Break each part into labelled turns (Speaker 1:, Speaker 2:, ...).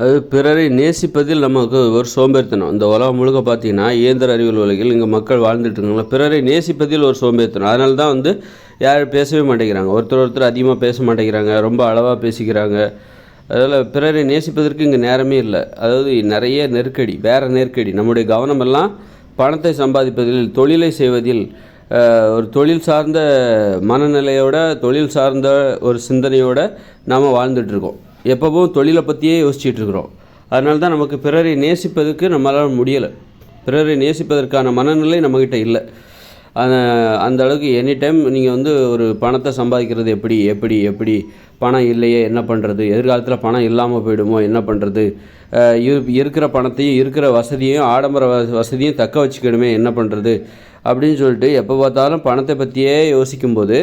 Speaker 1: அது பிறரை நேசிப்பதில் நமக்கு ஒரு சோம்பேறித்தனம். இந்த உலகம் முழுக்க பார்த்தீங்கன்னா இயந்திர அறிவியல் உலகில் இங்கே மக்கள் வாழ்ந்துட்டு இருக்காங்க. பிறரை நேசிப்பதில் ஒரு சோம்பேறித்தனம். அதனால தான் வந்து யாரும் பேசவே மாட்டேங்கிறாங்க. ஒருத்தர் ஒருத்தர் அதிகமாக பேச மாட்டேங்கிறாங்க. ரொம்ப அளவாக பேசிக்கிறாங்க. அதில் பிறரை நேசிப்பதற்கு இங்கே நேரமே இல்லை. அதாவது நிறைய நெருக்கடி வேறு நெருக்கடி. நம்முடைய கவனமெல்லாம் பணத்தை சம்பாதிப்பதில் தொழிலை செய்வதில் ஒரு தொழில் சார்ந்த மனநிலையோட தொழில் சார்ந்த ஒரு சிந்தனையோடு நாம் வாழ்ந்துட்டுருக்கோம் எப்பவும் தொழிலை பற்றியே யோசிச்சுட்டு இருக்கிறோம் அதனால தான் நமக்கு பிறரை நேசிப்பதற்கு நம்மளால் முடியலை. பிறரை நேசிப்பதற்கான மனநிலை நம்மக்கிட்ட இல்லை. அந்த- அந்த அளவுக்கு எனி டைம் நீங்கள் வந்து ஒரு பணத்தை சம்பாதிக்கிறது எப்படி எப்படி எப்படி பணம் இல்லையே என்ன பண்ணுறது எதிர்காலத்தில் பணம் இல்லாமல் போயிடுமோ என்ன பண்ணுறது இருக்கிற பணத்தையும் இருக்கிற வசதியையும் ஆடம்பர வ- வசதியும் தக்க வச்சுக்கணுமே என்ன பண்ணுறது அப்படின்னு சொல்லிட்டு எப்போ பார்த்தாலும் பணத்தை பற்றியே யோசிக்கும்போது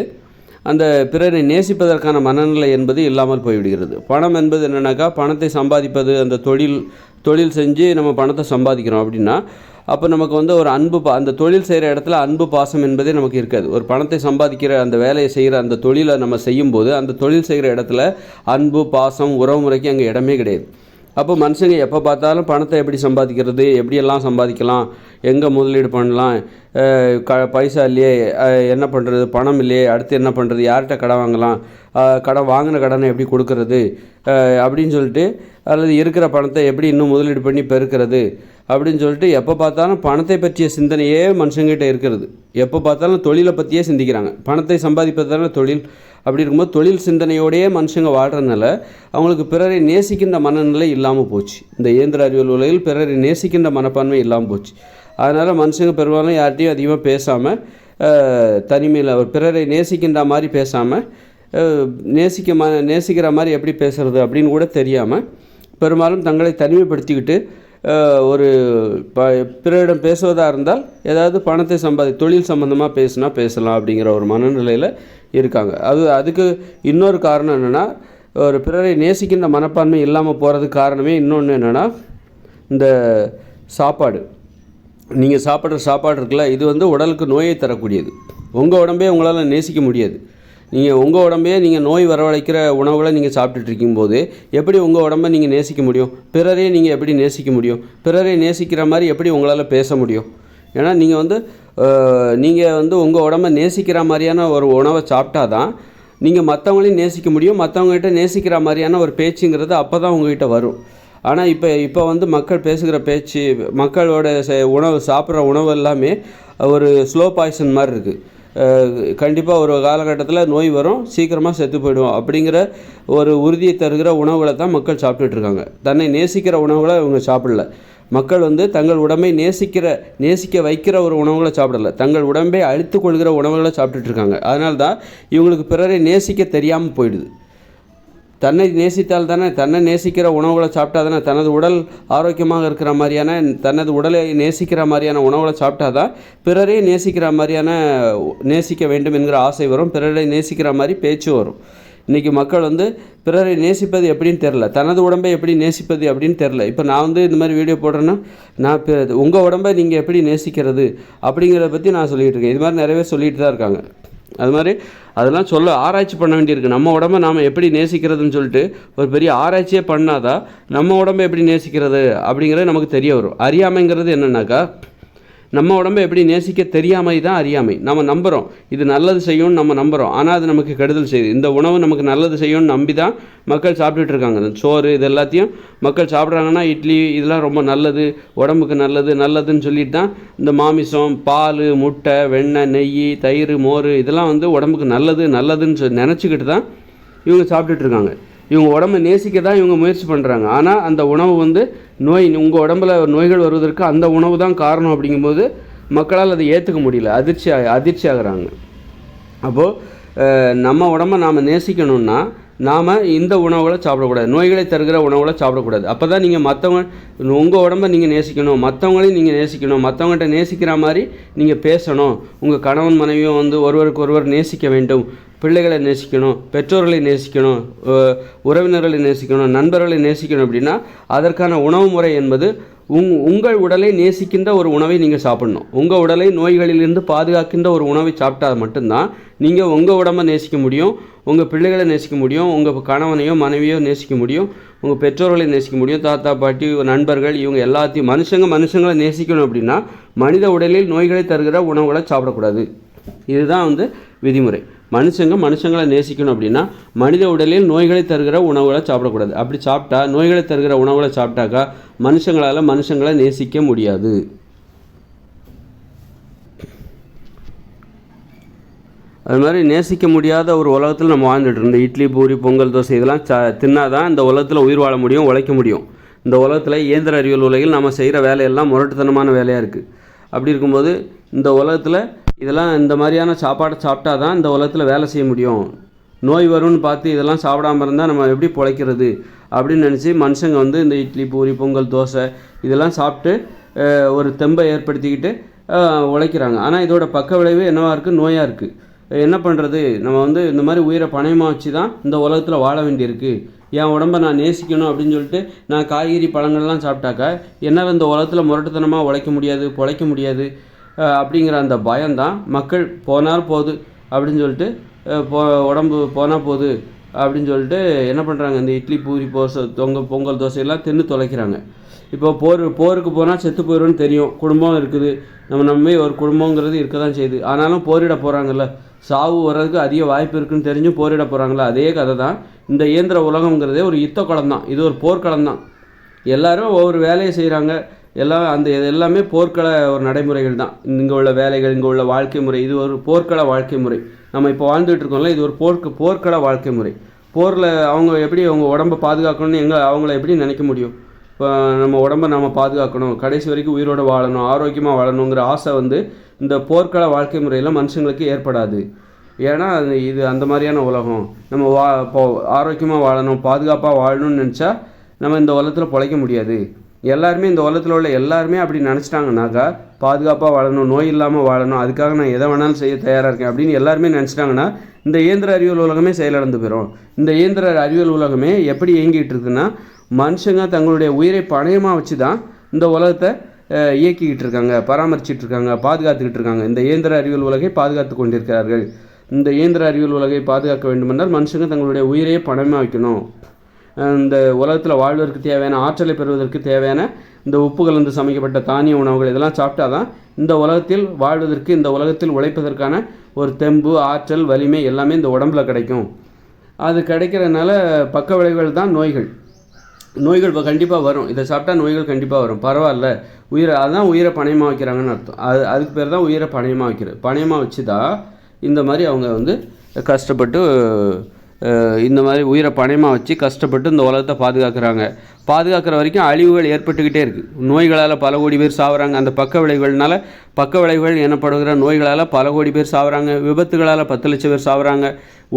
Speaker 1: அந்த பிறரை நேசிப்பதற்கான மனநிலை என்பது இல்லாமல் போய்விடுகிறது. பணம் என்பது என்னென்னாக்கா பணத்தை சம்பாதிப்பது அந்த தொழில் தொழில் செஞ்சு நம்ம பணத்தை சம்பாதிக்கிறோம் அப்படின்னா அப்போ நமக்கு வந்து ஒரு அன்பு பா அந்த தொழில் செய்கிற இடத்துல அன்பு பாசம் என்பதே நமக்கு இருக்காது. ஒரு பணத்தை சம்பாதிக்கிற அந்த வேலையை செய்கிற அந்த தொழிலை நம்ம செய்யும்போது அந்த தொழில் செய்கிற இடத்துல அன்பு பாசம் உறவு முறைக்கு அங்கே இடமே கிடையாது. அப்போ மனுஷங்க எப்போ பார்த்தாலும் பணத்தை எப்படி சம்பாதிக்கிறது எப்படியெல்லாம் சம்பாதிக்கலாம் எங்கே முதலீடு பண்ணலாம் க பைசா இல்லையே என்ன பண்ணுறது பணம் இல்லையே அடுத்து என்ன பண்ணுறது யார்கிட்ட கடன் வாங்கலாம் கடன் வாங்கின கடனை எப்படி கொடுக்கறது அப்படின்னு சொல்லிட்டு அல்லது இருக்கிற பணத்தை எப்படி இன்னும் முதலீடு பண்ணி பெருக்கிறது அப்படின்னு சொல்லிட்டு எப்போ பார்த்தாலும் பணத்தை பற்றிய சிந்தனையே மனுஷங்கிட்ட இருக்கிறது. எப்போ பார்த்தாலும் தொழிலை பற்றியே சிந்திக்கிறாங்க. பணத்தை சம்பாதிப்பதான தொழில்? அப்படி இருக்கும்போது தொழில் சிந்தனையோடையே மனுஷங்க வாழ்கிறதுனால அவங்களுக்கு பிறரை நேசிக்கின்ற மனநிலை இல்லாமல் போச்சு. இந்த இயந்திர அறிவியல் உலகில் பிறரை நேசிக்கின்ற மனப்பான்மை இல்லாமல் போச்சு. அதனால் மனுஷங்க பெரும்பாலும் யார்கிட்டையும் அதிகமாக பேசாமல் தனிமையில் ஒரு பிறரை நேசிக்கின்ற மாதிரி பேசாமல் நேசிக்க ம நேசிக்கிற மாதிரி எப்படி பேசுறது அப்படின்னு கூட தெரியாமல் பெரும்பாலும் தங்களை தனிமைப்படுத்திக்கிட்டு ஒரு ப பிறரிடம் பேசுவதாக இருந்தால் ஏதாவது பணத்தை சம்பாதி தொழில் சம்மந்தமாக பேசுனா பேசலாம் அப்படிங்கிற ஒரு மனநிலையில் இருக்காங்க. அது அதுக்கு இன்னொரு காரணம் என்னென்னா ஒரு பிறரை நேசிக்கின்ற மனப்பான்மை இல்லாமல் போகிறதுக்கு காரணமே இன்னொன்று என்னென்னா இந்த சாப்பாடு. நீங்கள் சாப்பிட்ற சாப்பாடு இருக்குல்ல இது வந்து உடலுக்கு நோயை தரக்கூடியது. உங்கள் உடம்பே உங்களால் நேசிக்க முடியாது. நீங்கள் உங்கள் உடம்பே நீங்கள் நோய் வரவழைக்கிற உணவுகளை நீங்கள் சாப்பிட்டுட்டு இருக்கும்போது எப்படி உங்கள் உடம்பை நீங்கள் நேசிக்க முடியும்? பிறரையும் நீங்கள் எப்படி நேசிக்க முடியும்? பிறரை நேசிக்கிற மாதிரி எப்படி உங்களால் பேச முடியும்? ஏன்னா நீங்கள் வந்து நீங்கள் வந்து உங்கள் உடம்பை நேசிக்கிற மாதிரியான ஒரு உணவை சாப்பிட்டா தான் நீங்கள் மற்றவங்களையும் நேசிக்க முடியும். மற்றவங்ககிட்ட நேசிக்கிற மாதிரியான ஒரு பேச்சுங்கிறது அப்போ தான் உங்ககிட்ட வரும். ஆனால் இப்போ இப்போ வந்து மக்கள் பேசுகிற பேச்சு மக்களோட செ- உணவு சாப்பிட்ற உணவு எல்லாமே ஒரு ஸ்லோ பாய்சன் மாதிரி இருக்குது கண்டிப்பாக ஒரு காலகட்டத்தில் நோய் வரும் சீக்கிரமாக செத்து போயிடுவோம் அப்படிங்கிற ஒரு உறுதியை தருகிற உணவுகளை தான் மக்கள் சாப்பிட்டுட்ருக்காங்க தன்னை நேசிக்கிற உணவுகளை இவங்க சாப்பிடல. மக்கள் வந்து தங்கள் உடம்பை நேசிக்கிற நேசிக்க வைக்கிற ஒரு உணவுகளை சாப்பிடல. தங்கள் உடம்பை அழித்து கொள்கிற உணவுகளை சாப்பிட்டுட்ருக்காங்க அதனால தான் இவங்களுக்கு பிறரை நேசிக்க தெரியாமல் போயிடுது. தன்னை நேசித்தால் தானே தன்னை நேசிக்கிற உணவுகளை சாப்பிட்டா தானே தனது உடல் ஆரோக்கியமாக இருக்கிற மாதிரியான தனது உடலை நேசிக்கிற மாதிரியான உணவுகளை சாப்பிட்டா தான் பிறரை நேசிக்கிற மாதிரியான நேசிக்க வேண்டும் என்கிற ஆசை வரும். பிறரை நேசிக்கிற மாதிரி பேச்சு வரும். இன்றைக்கி மக்கள் வந்து பிறரை நேசிப்பது எப்படின்னு தெரில தனது உடம்பை எப்படி நேசிப்பது அப்படின்னு தெரில இப்போ நான் வந்து இந்த மாதிரி வீடியோ போடுறேன்னா நான் பிற உங்கள் உடம்பை நீங்கள் எப்படி நேசிக்கிறது அப்படிங்கிறத பற்றி நான் சொல்லிகிட்டு இருக்கேன். இது மாதிரி நிறைய பேர் சொல்லிகிட்டு தான் இருக்காங்க. அது மாதிரி அதெல்லாம் சொல்ல ஆராய்ச்சி பண்ண வேண்டியிருக்கு. நம்ம உடம்ப நாம் எப்படி நேசிக்கிறதுன்னு சொல்லிட்டு ஒரு பெரிய ஆராய்ச்சியே பண்ணாதான் நம்ம உடம்ப எப்படி நேசிக்கிறது அப்படிங்கிறது நமக்கு தெரிய வரும். அறியாமைங்கிறது என்னன்னாக்கா நம்ம உடம்ப எப்படி நேசிக்க தெரியாமை தான் அறியாமை. நம்ம நம்புகிறோம் இது நல்லது செய்யும்னு நம்ம நம்புகிறோம் ஆனால் அது நமக்கு கெடுதல் செய்யுது. இந்த உணவு நமக்கு நல்லது செய்யும்னு நம்பி தான் மக்கள் சாப்பிட்டுட்டு இருக்காங்க. இந்த சோறு இது எல்லாத்தையும் மக்கள் சாப்பிட்றாங்கன்னா இட்லி இதெல்லாம் ரொம்ப நல்லது உடம்புக்கு நல்லது நல்லதுன்னு சொல்லிட்டு தான் இந்த மாமிசம் பால் முட்டை வெண்ணெய் நெய் தயிர் மோர் இதெல்லாம் வந்து உடம்புக்கு நல்லது நல்லதுன்னு சொல்லி நினச்சிக்கிட்டு தான் இவங்க சாப்பிட்டுட்டு இருக்காங்க. இவங்க உடம்பை நேசிக்க தான் இவங்க முயற்சி பண்ணுறாங்க ஆனால் அந்த உணவு வந்து நோய் உங்கள் உடம்புல நோய்கள் வருவதற்கு அந்த உணவு தான் காரணம் அப்படிங்கும்போது மக்களால் அதை ஏற்றுக்க முடியல. அதிர்ச்சி ஆக அதிர்ச்சி ஆகுறாங்க. அப்போது நம்ம உடம்ப நாம் நேசிக்கணும்னா நாம் இந்த உணவுகளை சாப்பிடக்கூடாது. நோய்களை தருகிற உணவுகளை சாப்பிடக்கூடாது. அப்போ தான் நீங்கள் மற்றவங்க உங்கள் உடம்ப நீங்கள் நேசிக்கணும். மற்றவங்களையும் நீங்கள் நேசிக்கணும். மற்றவங்கள்ட்ட நேசிக்கிற மாதிரி நீங்கள் பேசணும். உங்கள் கணவன் மனைவியும் வந்து ஒருவருக்கு ஒருவர் நேசிக்க வேண்டும். பிள்ளைகளை நேசிக்கணும் பெற்றோர்களை நேசிக்கணும் உறவினர்களை நேசிக்கணும் நண்பர்களை நேசிக்கணும் அப்படின்னா அதற்கான உணவு முறை என்பது உங் உங்கள் உடலை நேசிக்கின்ற ஒரு உணவை நீங்கள் சாப்பிடணும். உங்கள் உடலை நோய்களிலிருந்து பாதுகாக்கின்ற ஒரு உணவை சாப்பிட்டா மட்டும்தான் நீங்கள் உங்கள் உடம்பை நேசிக்க முடியும் உங்கள் பிள்ளைகளை நேசிக்க முடியும் உங்கள் கணவனையோ மனைவியோ நேசிக்க முடியும் உங்கள் பெற்றோர்களை நேசிக்க முடியும் தாத்தா பாட்டி நண்பர்கள் இவங்க எல்லாத்தையும் மனுஷங்க மனுஷங்களை நேசிக்கணும் அப்படின்னா மனித உடலில் நோய்களை தருகிற உணவுகளை சாப்பிடக்கூடாது. இதுதான் வந்து விதிமுறை. மனுஷங்க மனுஷங்களை நேசிக்கணும் அப்படின்னா மனித உடலில் நோய்களை தருகிற உணவுகளை சாப்பிடக்கூடாது. அப்படி சாப்பிட்டா நோய்களை தருகிற உணவுகளை சாப்பிட்டாக்கா மனுஷங்களால் மனுஷங்களை நேசிக்க முடியாது. அது மாதிரி நேசிக்க முடியாத ஒரு உலகத்தில் நம்ம வாழ்ந்துட்டு இருந்தோம். இட்லி பூரி பொங்கல் தோசை இதெல்லாம் ச தின்னாதான் இந்த உலகத்தில் உயிர் வாழ முடியும் உழைக்க முடியும். இந்த உலகத்தில் இயந்திர அறிவியல் உலகில் நம்ம செய்கிற வேலையெல்லாம் முரட்டுத்தனமான வேலையாக இருக்குது அப்படி இருக்கும்போது இந்த உலகத்தில் இதெல்லாம் இந்த மாதிரியான சாப்பாடை சாப்பிட்டா தான் இந்த உலகத்தில் வேலை செய்ய முடியும். நோய் வரும்னு பார்த்து இதெல்லாம் சாப்பிடாம இருந்தால் நம்ம எப்படி பிழைக்கிறது? அப்படின்னு நினச்சி மனுஷங்க வந்து இந்த இட்லி பூரி பொங்கல் தோசை இதெல்லாம் சாப்பிட்டு ஒரு தெம்பை ஏற்படுத்திக்கிட்டு உழைக்கிறாங்க. ஆனால் இதோட பக்க விளைவு என்னவாக இருக்குது நோயாக இருக்குது என்ன பண்ணுறது நம்ம வந்து இந்த மாதிரி உயிரை பணயமாக வச்சு தான் இந்த உலகத்தில் வாழ வேண்டியிருக்கு. என் உடம்பை நான் நேசிக்கணும் அப்படின்னு சொல்லிட்டு நான் காய்கறி பழங்கள்லாம் சாப்பிட்டாக்கா என்னால் இந்த உலகத்தில் முரட்டுத்தனமாக உழைக்க முடியாது பொழைக்க முடியாது. அப்படிங்கிற அந்த பயம்தான். மக்கள் போனால் போகுது அப்படின்னு சொல்லிட்டு போ உடம்பு போனால் போகுது அப்படின்னு சொல்லிட்டு என்ன பண்ணுறாங்க இந்த இட்லி பூரி போசை தொங்க பொங்கல் தோசையெல்லாம் தின்னு தொலைக்கிறாங்க. இப்போ போர் போருக்கு போனால் செத்து போயிடும்னு தெரியும். குடும்பம் இருக்குது. நம்ம நம்பி ஒரு குடும்பங்கிறது இருக்க தான் செய்யுது. ஆனாலும் போரிட போகிறாங்கல்ல சாவு வர்றதுக்கு அதிக வாய்ப்பு இருக்குன்னு தெரிஞ்சும் போரிட போகிறாங்களா அதே கதை தான் இந்த இயந்திர உலகங்கிறதே ஒரு யுத்த குளம் தான் இது ஒரு போர்க்களம் தான் எல்லாரும் ஒவ்வொரு வேலையை செய்கிறாங்க எல்லாம் அந்த இது எல்லாமே போர்க்கள ஒரு நடைமுறைகள் தான். இங்கே உள்ள வேலைகள் இங்கே உள்ள வாழ்க்கை முறை இது ஒரு போர்க்கள வாழ்க்கை முறை. நம்ம இப்போ வாழ்ந்துட்டு இருக்கோம்ல இது ஒரு போர்க்கு போர்க்கள வாழ்க்கை முறை. போரில் அவங்க எப்படி அவங்க உடம்பை பாதுகாக்கணும்னு எங்கே அவங்கள எப்படி நினைக்க முடியும்? இப்போ நம்ம உடம்பை நம்ம பாதுகாக்கணும். கடைசி வரைக்கும் உயிரோடு வாழணும் ஆரோக்கியமாக வாழணுங்கிற ஆசை வந்து இந்த போர்க்கள வாழ்க்கை முறையில் மனுஷங்களுக்கு ஏற்படாது. ஏன்னா இது அந்த மாதிரியான உலகம். நம்ம வா இப்போ ஆரோக்கியமாக வாழணும் பாதுகாப்பாக வாழணும்னு நினச்சா நம்ம இந்த உலகத்தில் பிழைக்க முடியாது. எல்லாருமே இந்த உலகத்தில் உள்ள எல்லாருமே அப்படி நினச்சிட்டாங்கனாக்கா பாதுகாப்பாக வாழணும் நோய் இல்லாமல் வாழணும் அதுக்காக நான் எதை வேணாலும் செய்ய தயாராக இருக்கேன் அப்படின்னு எல்லாருமே நினச்சிட்டாங்கன்னா இந்த இயந்திர அறிவியல் உலகமே செயலிழந்து போயிடும் இந்த இயந்திர அறிவியல் உலகமே எப்படி இயங்கிட்டு இருக்குன்னா மனுஷங்க தங்களுடைய உயிரை பணயமாக வச்சு தான் இந்த உலகத்தை இயக்கிக்கிட்டு இருக்காங்க பராமரிச்சிட்டு இருக்காங்க பாதுகாத்துக்கிட்டு இருக்காங்க. இந்த இயந்திர அறிவியல் உலகை பாதுகாத்து கொண்டிருக்கிறார்கள். இந்த இயந்திர அறிவியல் உலகை பாதுகாக்க வேண்டுமென்றால் மனுஷங்க தங்களுடைய உயிரையே பணமாக வைக்கணும். இந்த உலகத்தில் வாழ்வதற்கு தேவையான ஆற்றலை பெறுவதற்கு தேவையான இந்த உப்பு கலந்து சமைக்கப்பட்ட தானிய உணவுகள் இதெல்லாம் சாப்பிட்டா தான் இந்த உலகத்தில் வாழ்வதற்கு இந்த உலகத்தில் உழைப்பதற்கான ஒரு தெம்பு ஆற்றல் வலிமை எல்லாமே இந்த உடம்புல கிடைக்கும். அது கிடைக்கிறதுனால பக்க விளைவுகள் தான் நோய்கள். நோய்கள் இப்போ கண்டிப்பாக வரும். இதை சாப்பிட்டா நோய்கள் கண்டிப்பாக வரும். பரவாயில்ல. உயிரை அதுதான் உயிரை பணயமாக வைக்கிறாங்கன்னு அர்த்தம். அது அதுக்கு பேர் தான் உயிரை பணயமாக வைக்கிறது பணயமாக வச்சு தான் இந்த மாதிரி அவங்க வந்து கஷ்டப்பட்டு இந்த மாதிரி உயிரை பணயமாக வச்சு கஷ்டப்பட்டு இந்த உலகத்தை பாதுகாக்கிறாங்க. பாதுகாக்கிற வரைக்கும் அழிவுகள் ஏற்பட்டுக்கிட்டே இருக்குது நோய்களால் பல கோடி பேர் சாவறாங்க. அந்த பக்க விளைவுகள்னால பக்க விளைவுகள் எனப்படுகிற நோய்களால் பல கோடி பேர் சாவறாங்க. விபத்துகளால் பத்து லட்சம் பேர் சாவறாங்க.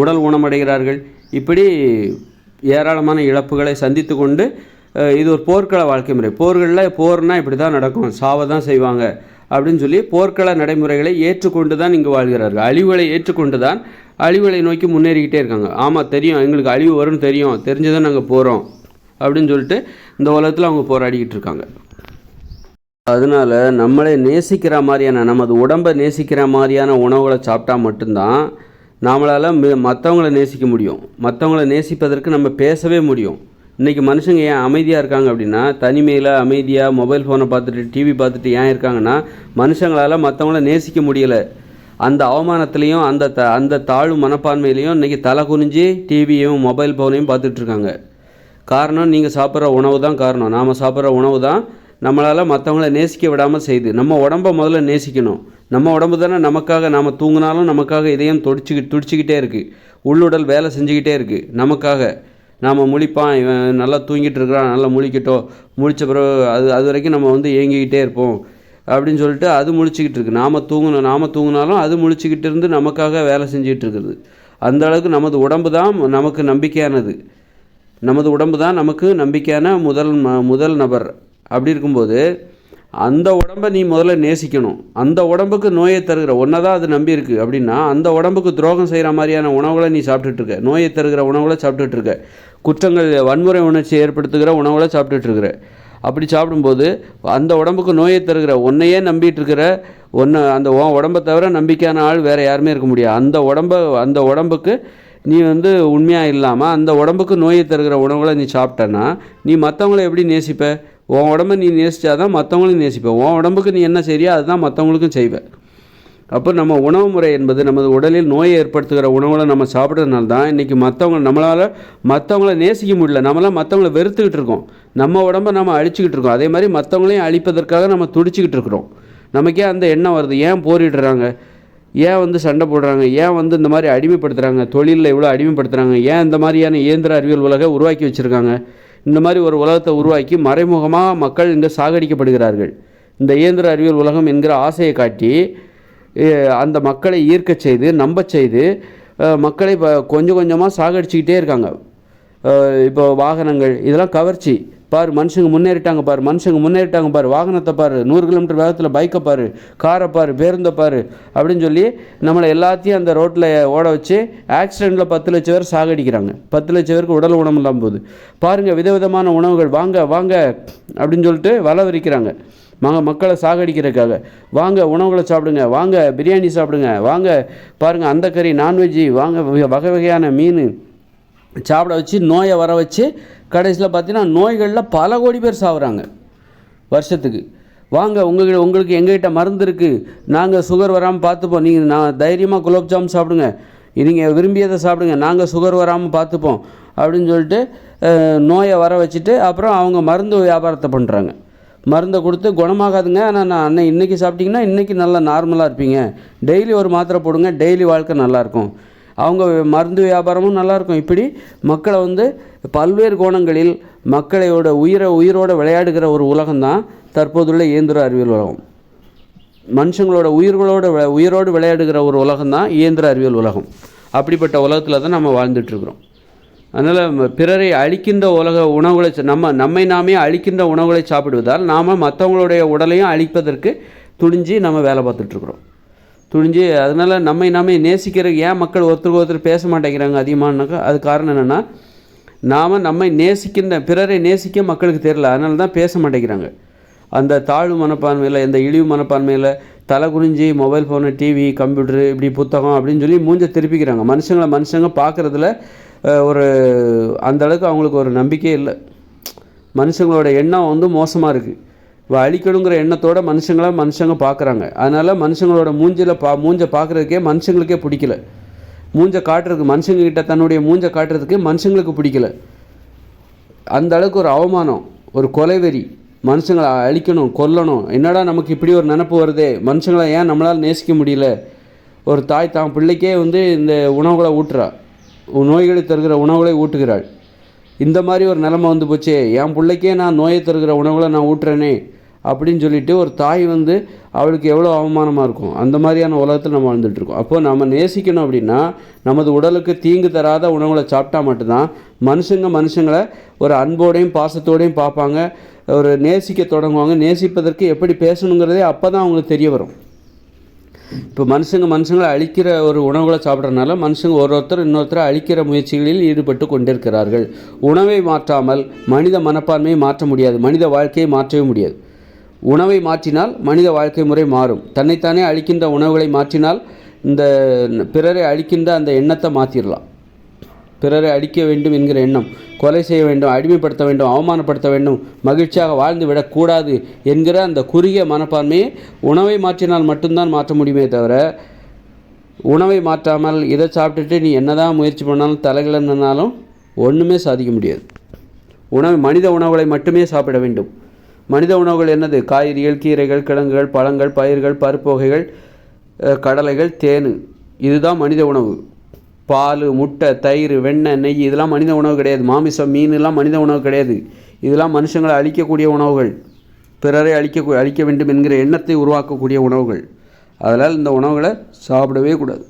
Speaker 1: உடல் ஊனமடைகிறார்கள். இப்படி ஏராளமான இழப்புகளை சந்தித்து கொண்டு இது ஒரு போர்க்கள வாழ்க்கை முறை. போர்களில் போர்னால் இப்படி தான் நடக்கும். சாவை தான் செய்வாங்க. அப்படின்னு சொல்லி போர்க்கள நடைமுறைகளை ஏற்றுக்கொண்டு தான் இங்கு வாழ்கிறார்கள். அழிவுகளை ஏற்றுக்கொண்டு தான் அழிவுகளை நோக்கி முன்னேறிக்கிட்டே இருக்காங்க. ஆமாம் தெரியும். எங்களுக்கு அழிவு வரும்னு தெரியும். தெரிஞ்சுதான் நாங்கள் போகிறோம் அப்படின்னு சொல்லிட்டு இந்த உலகத்தில் அவங்க போராடிக்கிட்டு இருக்காங்க. அதனால் நம்மளை நேசிக்கிற மாதிரியான நமது உடம்பை நேசிக்கிற மாதிரியான உணவுகளை சாப்பிட்டா மட்டும்தான் நம்மளால் மற்றவங்கள நேசிக்க முடியும். மற்றவங்கள நேசிப்பதற்கு நம்ம பேசவே முடியும். இன்றைக்கி மனுஷங்க ஏன் அமைதியாக இருக்காங்க அப்படின்னா தனிமையில் அமைதியாக மொபைல் ஃபோனை பார்த்துட்டு டிவி பார்த்துட்டு ஏன் இருக்காங்கன்னா மனுஷங்களால் மற்றவங்கள நேசிக்க முடியலை. அந்த அவமானத்துலேயும் அந்த த அந்த தாழ்வு மனப்பான்மையிலையும் இன்றைக்கி தலை குனிஞ்சு டிவியும் மொபைல் ஃபோனையும் பார்த்துட்ருக்காங்க காரணம் நீங்கள் சாப்பிட்ற உணவு தான் காரணம். நாம் சாப்பிட்ற உணவு தான் நம்மளால் மற்றவங்கள நேசிக்க விடாமல் செய்யுது. நம்ம உடம்ப முதல்ல நேசிக்கணும். நம்ம உடம்பு தானே நமக்காக நாம் தூங்கினாலும் நமக்காக இதயம் துடிச்சிக்கிட்டு துடிச்சிக்கிட்டே இருக்குது உள்ளுடல் வேலை செஞ்சுக்கிட்டே இருக்குது நமக்காக. நாம் முழிப்பான் இவன் நல்லா தூங்கிட்டு இருக்கிறான் நல்லா முழிக்கட்டும். முழிச்ச பிறகு அது அது வரைக்கும் நம்ம வந்து ஏங்கிக்கிட்டே இருப்போம். அப்படின்னு சொல்லிட்டு அது முழிச்சிக்கிட்டு இருக்கு. நாம் தூங்கணும் நாம் தூங்கினாலும் அது முழிச்சிக்கிட்டு இருந்து நமக்காக வேலை செஞ்சுக்கிட்டு இருக்குது. அந்த அளவுக்கு நமது உடம்பு தான் நமக்கு நம்பிக்கையானது. நமது உடம்பு தான் நமக்கு நம்பிக்கையான முதல் ம முதல் நபர். அப்படி இருக்கும்போது அந்த உடம்பை நீ முதல்ல நேசிக்கணும். அந்த உடம்புக்கு நோயை தருகிற ஒன்றை தான் அது நம்பியிருக்கு அப்படின்னா அந்த உடம்புக்கு துரோகம் செய்கிற மாதிரியான உணவுகளை நீ சாப்பிட்டுட்டு இருக்க. நோயை தருகிற உணவுகளை சாப்பிட்டுட்டு இருக்க. குற்றங்கள் வன்முறை உணர்ச்சி ஏற்படுத்துகிற உணவுகளை சாப்பிட்டுட்டு இருக்கிற அப்படி சாப்பிடும்போது அந்த உடம்புக்கு நோயை தருகிற உன்னையே நம்பிட்டு இருக்கிற ஒன்று அந்த உன் உடம்பை தவிர நம்பிக்கையான ஆள் வேறு யாருமே இருக்க முடியாது. அந்த உடம்பை அந்த உடம்புக்கு நீ வந்து உண்மையாக இல்லாமல் அந்த உடம்புக்கு நோயை தருகிற உணவுகளை நீ சாப்பிட்டன்னா நீ மற்றவங்களை எப்படி நேசிப்ப? உன் உடம்பை நீ நேசித்தாதான் மற்றவங்களையும் நேசிப்ப. உன் உடம்புக்கு நீ என்ன செய்றியோ அதுதான் மற்றவங்களுக்கும் செய்வேன் அப்போ நம்ம உணவு முறை என்பது நமது உடலில் நோயை ஏற்படுத்துகிற உணவுகளை நம்ம சாப்பிட்றதுனால தான் இன்றைக்கி மற்றவங்க நம்மளால் மற்றவங்கள நேசிக்க முடியல. நம்மளாம் மற்றவங்கள வெறுத்துக்கிட்டு இருக்கோம். நம்ம உடம்ப நம்ம அழிச்சிக்கிட்டு இருக்கோம். அதே மாதிரி மற்றவங்களையும் அழிப்பதற்காக நம்ம துடிச்சிக்கிட்டு இருக்கிறோம். நமக்கே அந்த எண்ணம் வருது. ஏன் போரிடுறாங்க? ஏன் வந்து சண்டை போடுறாங்க? ஏன் வந்து இந்த மாதிரி அடிமைப்படுத்துகிறாங்க தொழிலில் இவ்வளோ அடிமைப்படுத்துகிறாங்க ஏன் இந்த மாதிரியான இயந்திர அறிவியல் உலகை உருவாக்கி வச்சுருக்காங்க? இந்த மாதிரி ஒரு உலகத்தை உருவாக்கி மறைமுகமாக மக்கள் இங்கே சாகடிக்கப்படுகிறார்கள். இந்த இயந்திர அறிவியல் உலகம் என்கிற ஆசையை காட்டி அந்த மக்களை ஈர்க்க செய்து நம்ப செய்து மக்களை இப்போ கொஞ்சம் கொஞ்சமாக சாகடிச்சுக்கிட்டே இருக்காங்க. இப்போ வாகனங்கள் இதெல்லாம் கவர்ச்சி. பார் மனுஷங்க முன்னேறிட்டாங்க பார் மனுஷங்க முன்னேறிட்டாங்க பார். வாகனத்தை பார் நூறு கிலோமீட்டர் வேகத்தில் பைக்கை பார் காரை பார் பேருந்தை பார் அப்படின்னு சொல்லி நம்மளை எல்லாத்தையும் அந்த ரோட்டில் ஓட வச்சு ஆக்சிடெண்ட்டில் பத்து லட்சம் பேர் சாகடிக்கிறாங்க. பத்து லட்சம் பேருக்கு உடல் உணவு இல்லாமல் போகுது. பாருங்கள் விதவிதமான உணவுகள் வாங்க வாங்க அப்படின்னு சொல்லிட்டு வலை விரிக்கிறாங்க. மக மக்களை சாகடிக்கிறதுக்காக. வாங்க உணவுகளை சாப்பிடுங்க. வாங்க பிரியாணி சாப்பிடுங்க. வாங்க பாருங்கள் அந்த கறி நான்வெஜ்ஜி வாங்க வகை வகையான மீன் சாப்பிட வச்சு நோயை வர வச்சு கடைசியில் பார்த்தீங்கன்னா நோய்களில் பல கோடி பேர் சாகுறாங்க வருஷத்துக்கு. வாங்க உங்ககிட்ட உங்களுக்கு எங்ககிட்ட மருந்து இருக்குது நாங்கள் சுகர் வராமல் பார்த்துப்போம். நீங்கள் நான் தைரியமாக குலோப்ஜாம் சாப்பிடுங்க. நீங்கள் விரும்பியதை சாப்பிடுங்க. நாங்கள் சுகர் வராமல் பார்த்துப்போம். அப்படின்னு சொல்லிட்டு நோயை வர வச்சுட்டு அப்புறம் அவங்க மருந்து வியாபாரத்தை பண்ணுறாங்க மருந்தை கொடுத்து குணமாகாதுங்க. ஆனால் நான் அன்னை இன்றைக்கி சாப்பிட்டிங்கன்னா இன்றைக்கி நல்லா நார்மலாக இருப்பீங்க. டெய்லி ஒரு மாத்திரை போடுங்க டெய்லி வாழ்க்கை நல்லாயிருக்கும் அவங்க மருந்து வியாபாரமும் நல்லாயிருக்கும் இப்படி மக்களை வந்து பல்வேறு கோணங்களில் மக்களையோட உயிரை உயிரோடு விளையாடுகிற ஒரு உலகம்தான் தற்போதுள்ள இயந்திர அறிவியல் உலகம். மனுஷங்களோட உயிர்களோட உயிரோடு விளையாடுகிற ஒரு உலகம் தான் இயந்திர அறிவியல் உலகம். அப்படிப்பட்ட உலகத்தில் தான் நம்ம வாழ்ந்துட்டுருக்குறோம் அதனால் பிறரை அழிக்கின்ற உலக உணவுகளை நம்ம நம்மை நாமே அழிக்கின்ற உணவுகளை சாப்பிடுவதால் நாம் மற்றவங்களுடைய உடலையும் அழிப்பதற்கு துணிஞ்சு நம்ம வேலை பார்த்துட்ருக்குறோம். துணிஞ்சு அதனால் நம்மை நாமே நேசிக்கிற ஏன் மக்கள் ஒருத்தருக்கு ஒருத்தர் பேச மாட்டேங்கிறாங்க அதிகமானாக்கா அது காரணம் என்னென்னா நாம் நம்மை நேசிக்கின்ற பிறரை நேசிக்க மக்களுக்கு தெரியல அதனால தான் பேச மாட்டேங்கிறாங்க. அந்த தாழ்வு மனப்பான்மையில் இந்த இழிவு மனப்பான்மையில் தலை குனிஞ்சி மொபைல் ஃபோனு டிவி கம்ப்யூட்டரு இப்படி புத்தகம் அப்படின்னு சொல்லி மூஞ்ச திருப்பிக்கிறாங்க. மனுஷங்களை மனுஷங்க பார்க்குறதுல ஒரு அந்த அளவுக்கு அவங்களுக்கு ஒரு நம்பிக்கையே இல்லை. மனுஷங்களோட எண்ணம் வந்து மோசமாக இருக்குது இப்போ அழிக்கணுங்கிற எண்ணத்தோட மனுஷங்களாக மனுஷங்க பார்க்குறாங்க அதனால் மனுஷங்களோட மூஞ்சில் பா மூஞ்சை பார்க்குறதுக்கே மனுஷங்களுக்கே பிடிக்கல. மூஞ்சை காட்டுறதுக்கு மனுஷங்கக்கிட்ட தன்னுடைய மூஞ்சை காட்டுறதுக்கு மனுஷங்களுக்கு பிடிக்கல. அந்த அளவுக்கு ஒரு அவமானம் ஒரு கொலைவெறி மனுஷங்களை அழிக்கணும் கொல்லணும். என்னடா நமக்கு இப்படி ஒரு நினப்பு வருதே? மனுஷங்களை ஏன் நம்மளால் நேசிக்க முடியல? ஒரு தாய் தான் பிள்ளைக்கே வந்து இந்த உணவுகளை ஊட்டுறா. நோய்களை தருகிற உணவுகளை ஊட்டுகிறாள். இந்த மாதிரி ஒரு நிலமை வந்து போச்சே. என் பிள்ளைக்கே நான் நோயை தருகிற உணவுகளை நான் ஊட்டுறேனே அப்படின்னு சொல்லிட்டு ஒரு தாய் வந்து அவளுக்கு எவ்வளோ அவமானமாக இருக்கும். அந்த மாதிரியான உலகத்தில் நம்ம வாழ்ந்துட்டுருக்கோம் அப்போது அப்போ நம்ம நேசிக்கணும் அப்படின்னா நமது உடலுக்கு தீங்கு தராத உணவுகளை சாப்பிட்டா மட்டும்தான் மனுஷங்க மனுஷங்களை ஒரு அன்போடையும் பாசத்தோடையும் பார்ப்பாங்க. ஒரு நேசிக்க தொடங்குவாங்க. நேசிப்பதற்கு எப்படி பேசணுங்கிறதே அப்போ தான் அவங்களுக்கு தெரிய வரும். இப்போ மனுஷங்க மனுஷங்களை அழிக்கிற ஒரு உணவுகளை சாப்பிட்றதுனால மனுஷங்க ஒரு ஒருத்தர் இன்னொருத்தரை அழிக்கிற முயற்சிகளில் ஈடுபட்டு கொண்டிருக்கிறார்கள். உணவை மாற்றாமல் மனித மனப்பான்மையை மாற்ற முடியாது. மனித வாழ்க்கையை மாற்றவே முடியாது. உணவை மாற்றினால் மனித வாழ்க்கை முறை மாறும். தன்னைத்தானே அழிக்கின்ற உணவுகளை மாற்றினால் இந்த பிறரை அழிக்கின்ற அந்த எண்ணத்தை மாற்றிடலாம் பிறரை அடிக்க வேண்டும் என்கிற எண்ணம் கொலை செய்ய வேண்டும் அடிமைப்படுத்த வேண்டும் அவமானப்படுத்த வேண்டும் மகிழ்ச்சியாக வாழ்ந்து விடக்கூடாது என்கிற அந்த குறுகிய மனப்பான்மையை உணவை மாற்றினால் மட்டும்தான் மாற்ற முடியுமே தவிர உணவை மாற்றாமல் இதை சாப்பிட்டுட்டு நீ என்னதான் முயற்சி பண்ணாலும் தலைகிழந்தாலும் ஒன்றுமே சாதிக்க முடியாது. உணவு மனித உணவுகளை மட்டுமே சாப்பிட வேண்டும். மனித உணவுகள் என்னது? காய்கறிகள் கீரைகள் கிழங்குகள் பழங்கள் பயிர்கள் பருப்பு வகைகள் கடலைகள் தேன். இதுதான் மனித உணவு. பால் முட்டை தயிர் வெண்ணெய் நெய் இதெல்லாம் மனித உணவு கிடையாது. மாமிசம் மீன்லாம் மனித உணவு கிடையாது. இதெல்லாம் மனுஷங்களை அழிக்கக்கூடிய உணவுகள். பிறரை அழிக்க அழிக்க வேண்டும் என்கிற எண்ணத்தை உருவாக்கக்கூடிய உணவுகள். அதனால் இந்த உணவுகளை சாப்பிடவே கூடாது.